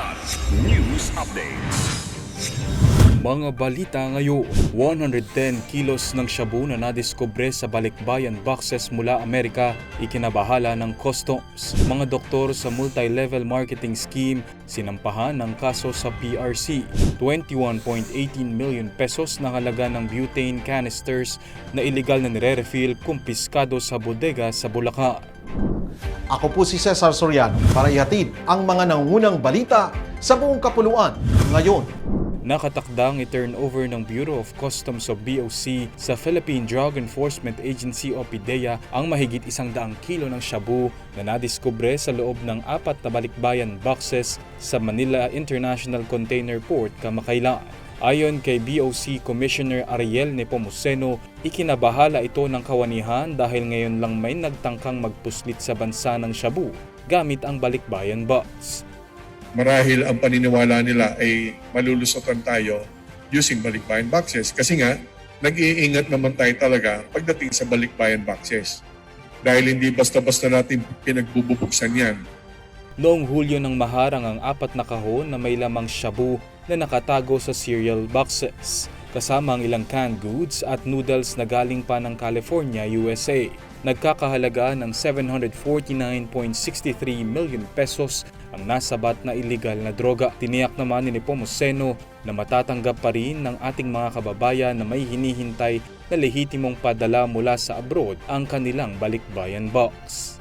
Kidlat News Updates. Mga balita ngayon, 110 kilos ng shabu na nadiskubre sa balikbayan boxes mula Amerika ikinabahala ng customs. Mga doktor sa multi-level marketing scheme sinampahan ng kaso sa PRC. 21.18 million pesos na halaga ng butane canisters na illegal na nire-refill kumpiskado sa bodega sa Bulacan. Ako po si Cesar Soriano para ihatid ang mga nangungunang balita sa buong kapuluan ngayon. Nakatakdang i-turnover ng Bureau of Customs o BOC sa Philippine Drug Enforcement Agency o PIDEA ang mahigit isang daang kilo ng shabu na nadiskubre sa loob ng apat na balikbayan boxes sa Manila International Container Port, Kamakailan. Ayon kay BOC Commissioner Ariel Nepomuceno, ikinabahala ito ng kawanihan dahil ngayon lang may nagtangkang magpuslit sa bansa ng shabu gamit ang balikbayan box. marahil ang paniniwala nila ay malulusotan tayo using balikbayan boxes. Kasi nga, nag-iingat naman tayo talaga pagdating sa balikbayan boxes. Dahil hindi basta-basta natin pinagbububuksan yan. Noong Hulyo nang maharang ang apat na kahon na may lamang shabu na nakatago sa cereal boxes, kasama ang ilang canned goods at noodles na galing pa ng California, USA. Nagkakahalaga ng 749.63 million pesos ang nasabat na illegal na droga. Tiniyak naman ni Nepomuceno na matatanggap pa rin ng ating mga kababayan na may hinihintay na lehitimong padala mula sa abroad ang kanilang balikbayan box.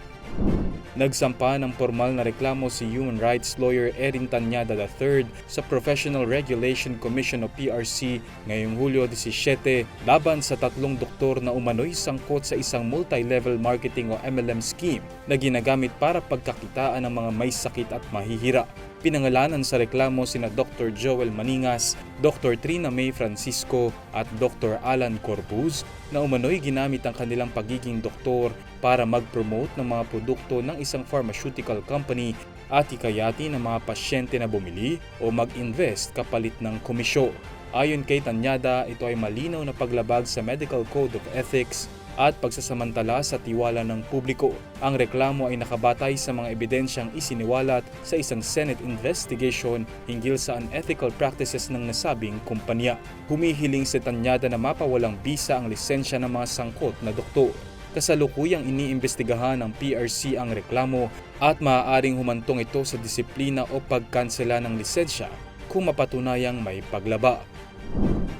Nagsampa ng formal na reklamo si human rights lawyer Erin Tanyada III sa Professional Regulation Commission o PRC ngayong Hulyo 17 laban sa tatlong doktor na umano'y sangkot sa isang multi-level marketing o MLM scheme na ginagamit para pagkakitaan ng mga may sakit at mahihira. Pinangalanan sa reklamo sina Dr. Joel Maningas, Dr. Trina May Francisco at Dr. Alan Corbuz na umano'y ginamit ang kanilang pagiging doktor para mag-promote ng mga produkto ng isang pharmaceutical company at ikayati ng mga pasyente na bumili o mag-invest kapalit ng komisyo. Ayon kay Tanyada, ito ay malinaw na paglabag sa Medical Code of Ethics at pagsasamantala sa tiwala ng publiko. Ang reklamo ay nakabatay sa mga ebidensyang isiniwalat sa isang Senate investigation hinggil sa unethical practices ng nasabing kumpanya. Humihiling si Tanyada na mapawalang bisa ang lisensya ng mga sangkot na doktor. Kasalukuyang iniimbestigahan ng PRC ang reklamo at maaaring humantong ito sa disiplina o pagkansela ng lisensya kung mapatunayang may paglaba.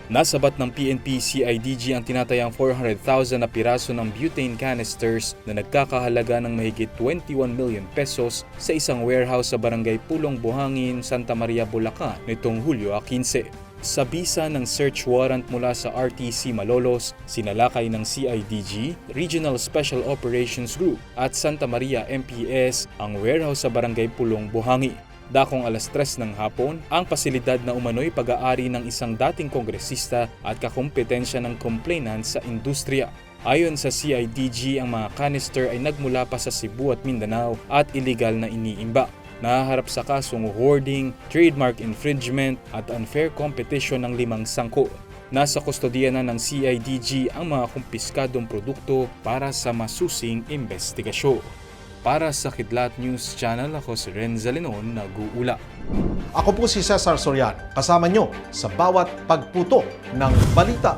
Nasabat ng PNP CIDG ang tinatayang 400,000 na piraso ng butane canisters na nagkakahalaga ng mahigit 21 million pesos sa isang warehouse sa barangay Pulong Buhangin, Santa Maria, Bulacan nitong Hulyo 15. Sa bisa ng search warrant mula sa RTC Malolos, sinalakay ng CIDG, Regional Special Operations Group at Santa Maria MPS ang warehouse sa barangay Pulong Buhangi. Dakong alas 3 ng hapon, ang pasilidad na umano'y pag-aari ng isang dating kongresista at kakumpetensya ng complainant sa industriya. Ayon sa CIDG, ang mga canister ay nagmula pa sa Cebu at Mindanao at illegal na iniimba. Nahaharap sa kasong hoarding, trademark infringement at unfair competition ng limang sangko. Nasa kustodiya na ng CIDG ang mga kumpiskadong produkto para sa masusing investigasyon. Para sa Kidlat News Channel, ako si Renza Lenon, nag-uula. Ako po si Cesar Soriano, kasama nyo sa bawat pagputo ng balita.